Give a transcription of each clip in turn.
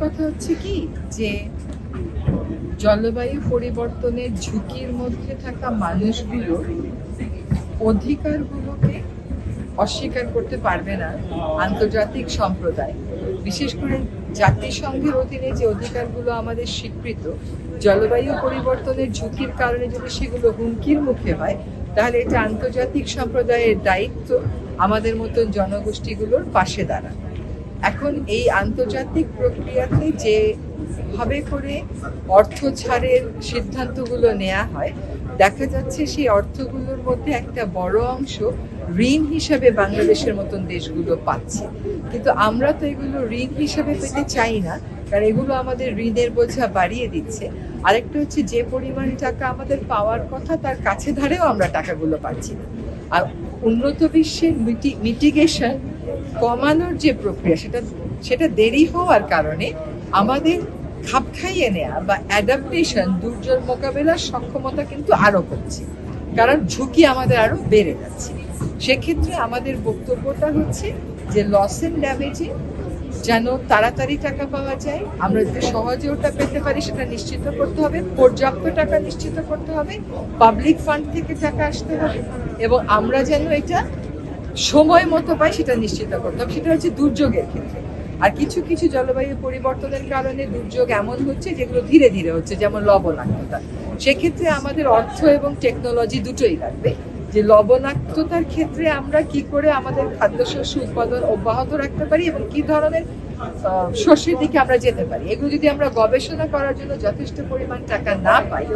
কথা হচ্ছে কি যে জলবায়ু পরিবর্তনের ঝুঁকির মধ্যে থাকা মানুষগুলো অধিকারগুলোকে অস্বীকার করতে পারবে না আন্তর্জাতিক সম্প্রদায়। বিশেষ করে জাতিসংঘের অধীনে যে অধিকারগুলো আমাদের স্বীকৃত, জলবায়ু পরিবর্তনের ঝুঁকির কারণে যদি সেগুলো হুমকির মুখে হয়, তাহলে এটা আন্তর্জাতিক সম্প্রদায়ের দায়িত্ব আমাদের মতন জনগোষ্ঠীগুলোর পাশে দাঁড়ানো। এখন এই আন্তর্জাতিক প্রক্রিয়াতে যে ভাবে করে অর্থ ছাড়ের সিদ্ধান্তগুলো নেওয়া হয়, দেখা যাচ্ছে সেই অর্থগুলোর মধ্যে একটা বড় অংশ ঋণ হিসাবে বাংলাদেশের মতন দেশগুলো পাচ্ছে। কিন্তু আমরা তো এগুলো ঋণ হিসাবে পেতে চাই না, কারণ এগুলো আমাদের ঋণের বোঝা বাড়িয়ে দিচ্ছে। আরেকটা হচ্ছে যে পরিমাণ টাকা আমাদের পাওয়ার কথা, তার কাছে ধারেও আমরা টাকাগুলো পাচ্ছি না। আর উন্নত বিশ্বের মিটিগেশন কমানোর যে প্রক্রিয়া, সেটা সেটা দেরি হওয়ার কারণে আমাদের খাপ খাইয়ে নেওয়া বা অ্যাডাপ্টেশন দুর্যোগ মোকাবেলার সক্ষমতা কিন্তু আরও কমছে। কারণ ঝুঁকি আমাদের আরও বেড়ে যাচ্ছে। সেক্ষেত্রে আমাদের বক্তব্যটা হচ্ছে যে লস এন্ড ড্যামেজে যেন তাড়াতাড়ি টাকা পাওয়া যায়, আমরা যদি সহজে ওটা পেতে পারি, সেটা নিশ্চিত করতে হবে, পর্যাপ্ত টাকা নিশ্চিত করতে হবে পাবলিক ফান্ড থেকে টাকা আসতে হবে, এবং আমরা যেন এটা সময় মতো পাই সেটা নিশ্চিত করতে হবে। সেটা হচ্ছে দুর্যোগের ক্ষেত্রে। আর কিছু কিছু জলবায়ু পরিবর্তনের কারণে দুর্যোগ এমন হচ্ছে যেগুলো ধীরে ধীরে হচ্ছে, যেমন লবণাক্ততা। সেক্ষেত্রে আমাদের অর্থ এবং টেকনোলজি দুটোই লাগবে। যে লবণাক্ততার ক্ষেত্রে আমরা কি করে আমাদের খাদ্যশস্য উৎপাদন অব্যাহত রাখতে পারি এবং কি ধরনের শস্যের দিকে আমরা যেতে পারি। এগুলো যদি আমরা গবেষণা করার জন্য যথেষ্ট পরিমাণ টাকা না পাই,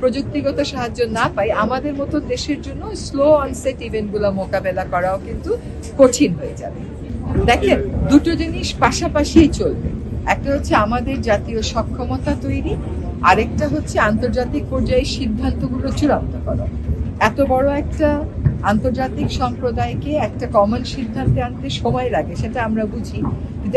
প্রযুক্তিগত সাহায্য না পাই, আমাদের মতো দেশের জন্য স্লো অনসেট ইভেন্টগুলো মোকাবেলা করাও কিন্তু কঠিন হয়ে যাবে। দেখেন, দুটো জিনিস পাশাপাশি চলবে। একটা হচ্ছে আমাদের জাতীয় সক্ষমতা তৈরি, আরেকটা হচ্ছে আন্তর্জাতিক পর্যায়ে সিদ্ধান্তগুলো চূড়ান্ত করা। এত বড় একটা আন্তর্জাতিক সম্প্রদায়কে একটা কমন সিদ্ধান্তে আনতে সময় লাগে, সেটা আমরা বুঝি।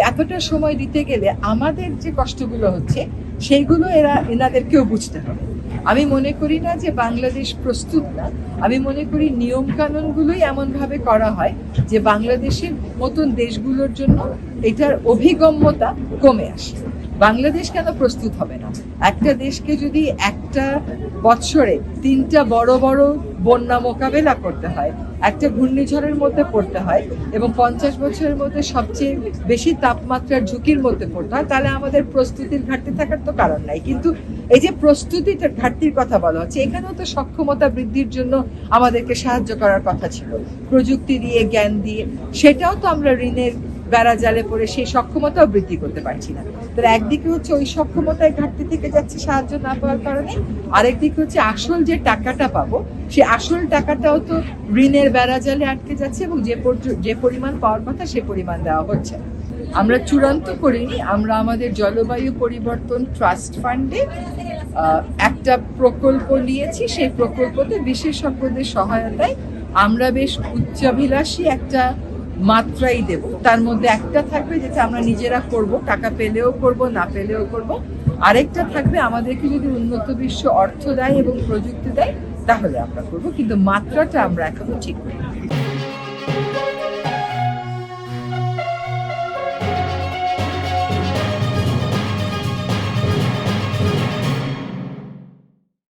এতটা সময় দিতে গেলে আমাদের যে কষ্টগুলো হচ্ছে, সেইগুলো এরা এনাদেরকেও বুঝতে হবে। আমি মনে করি না যে বাংলাদেশ প্রস্তুত না। আমি মনে করি নিয়ম কানুনগুলোই এমনভাবে করা হয় যে বাংলাদেশের মতন দেশগুলোর জন্য এটার অভিগম্যতা কমে আসে। বাংলাদেশ কেন প্রস্তুত হবে না? একটা দেশকে যদি একটা বৎসরে তিনটা বড় বড় বন্যা মোকাবেলা করতে হয়, একটা ঘূর্ণিঝড়ের মধ্যে পড়তে হয় এবং পঞ্চাশ বছরের মধ্যে সবচেয়ে বেশি তাপমাত্রার ঝুঁকির মধ্যে পড়তে হয়, তাহলে আমাদের প্রস্তুতির ঘাটতি থাকার তো কারণ নাই। কিন্তু এই যে প্রস্তুতিটার ঘাটতির কথা বলা হচ্ছে, এখানেও তো সক্ষমতা বৃদ্ধির জন্য আমাদেরকে সাহায্য করার কথা ছিল। প্রযুক্তি দিয়ে, জ্ঞান দিয়ে, সেটাও তো আমরা ঋণের বেড়া জালে পড়ে সেই সক্ষমতাও বৃদ্ধি করতে পারছি না। তাহলে একদিকে হচ্ছে ওই সক্ষমতায় ঘাটতি থেকে যাচ্ছে সাহায্য না পাওয়ার কারণে আরেকদিকে হচ্ছে আসল যে টাকাটা পাবো সে আসল টাকাটাও তো ঋণের বেড়া জালে আটকে যাচ্ছে এবং যে যে পরিমাণ পাওয়ার কথা সে পরিমাণ দেওয়া হচ্ছে। আমরা চূড়ান্ত করিনি, আমরা আমাদের জলবায়ু পরিবর্তন ট্রাস্ট ফান্ডে একটা প্রকল্প নিয়েছি, সেই প্রকল্পতে বিশেষজ্ঞদের সহায়তায় আমরা বেশ উচ্চাভিলাষী একটা মাত্রাই দেব। তার মধ্যে একটা থাকবে যেটা আমরা নিজেরা করব, টাকা পেলেও করব, না পেলেও করব। আরেকটা থাকবে আমাদেরকে যদি উন্নত বিশ্ব অর্থ দেয় এবং প্রযুক্তি দেয়, তাহলে আমরা করব। কিন্তু মাত্রাটা আমরা এখনও ঠিক করি